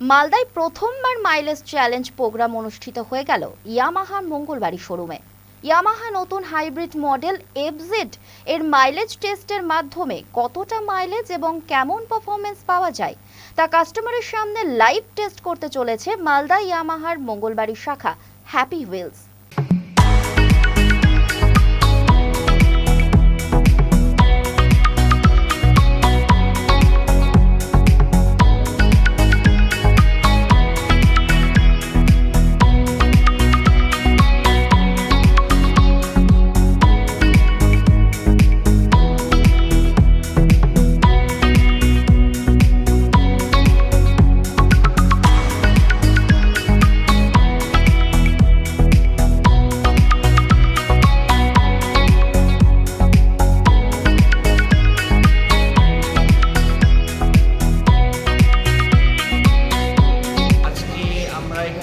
মালদায় প্রথমবার mileage challenge programme অনুষ্ঠিত হয়ে গেল ইয়ামাহার মঙ্গলবাড়ি শোরুমে। ইয়ামাহা নতুন হাইব্রিড মডেল এফজেড এর মাইলেজ টেস্টের মাধ্যমে কতটা মাইলেজ এবং কেমন পারফরমেন্স পাওয়া যায় তা কাস্টমারের সামনে লাইভ টেস্ট করতে চলেছে মালদা ইয়ামাহার মঙ্গলবাড়ি শাখা হ্যাপি হুইলস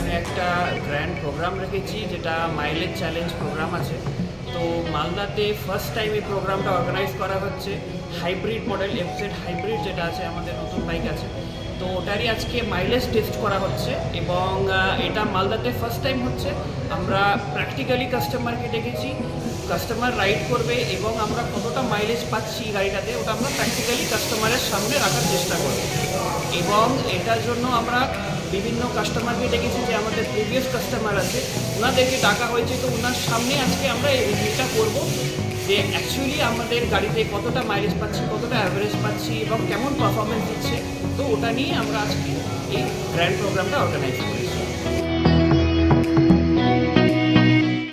এখানে একটা গ্র্যান্ড প্রোগ্রাম রেখেছি, যেটা মাইলেজ চ্যালেঞ্জ প্রোগ্রাম আছে। তো মালদাতে ফার্স্ট টাইম এই প্রোগ্রামটা অর্গানাইজ করা হচ্ছে। হাইব্রিড মডেল এফজেড হাইব্রিড যেটা আছে, আমাদের নতুন বাইক আছে। তো ওটারই আজকে মাইলেজ টেস্ট করা হচ্ছে এবং এটা মালদাতে ফার্স্ট টাইম হচ্ছে। আমরা প্র্যাকটিক্যালি কাস্টমারকে ডেকেছি কাস্টমার রাইড করবে এবং আমরা কতটা মাইলেজ পাচ্ছি গাড়িটাতে, ওটা আমরা প্র্যাকটিক্যালি কাস্টমারের সামনে রাখার চেষ্টা করব। এবং এটার জন্য আমরা বিভিন্ন কাস্টমারকে ডেকেছি যে আমাদের প্রিভিয়াস কাস্টমার আছে, ওনাদেরকে ডাকা হয়েছে। তো ওনার সামনে আজকে আমরা এই রিভিউটা করব যে অ্যাকচুয়ালি আমাদের গাড়িতে কতটা মাইলেজ পাচ্ছি, কতটা অ্যাভারেজ পাচ্ছি এবং কেমন পারফরমেন্স দিচ্ছে। তো ওটা নিয়ে আমরা আজকে এই গ্র্যান্ড প্রোগ্রামটা অর্গানাইজ করি।